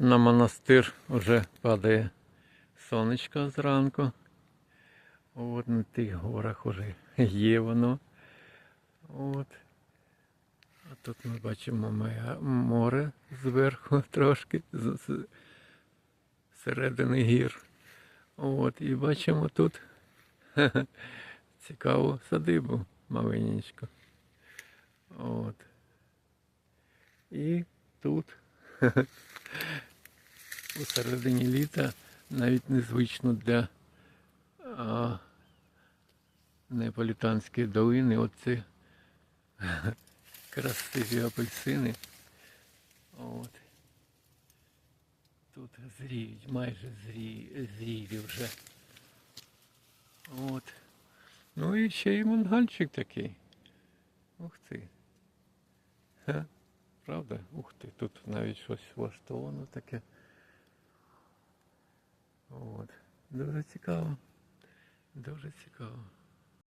На монастир вже падає сонечко зранку. От на тих горах вже є воно. От. А тут ми бачимо море зверху трошки, з, середини гір. От, і бачимо тут цікаву садибу маленечку. От. І тут у середині літа навіть незвично для а, Неаполітанської долини оці красиві апельсини. От. Тут зріють, майже зрі, зрілі вже. От. Ну і ще й мангальчик такий. Ух ти. Ха, правда? Ух ти, тут навіть щось влаштовано таке. От. Дуже цікаво. Дуже цікаво.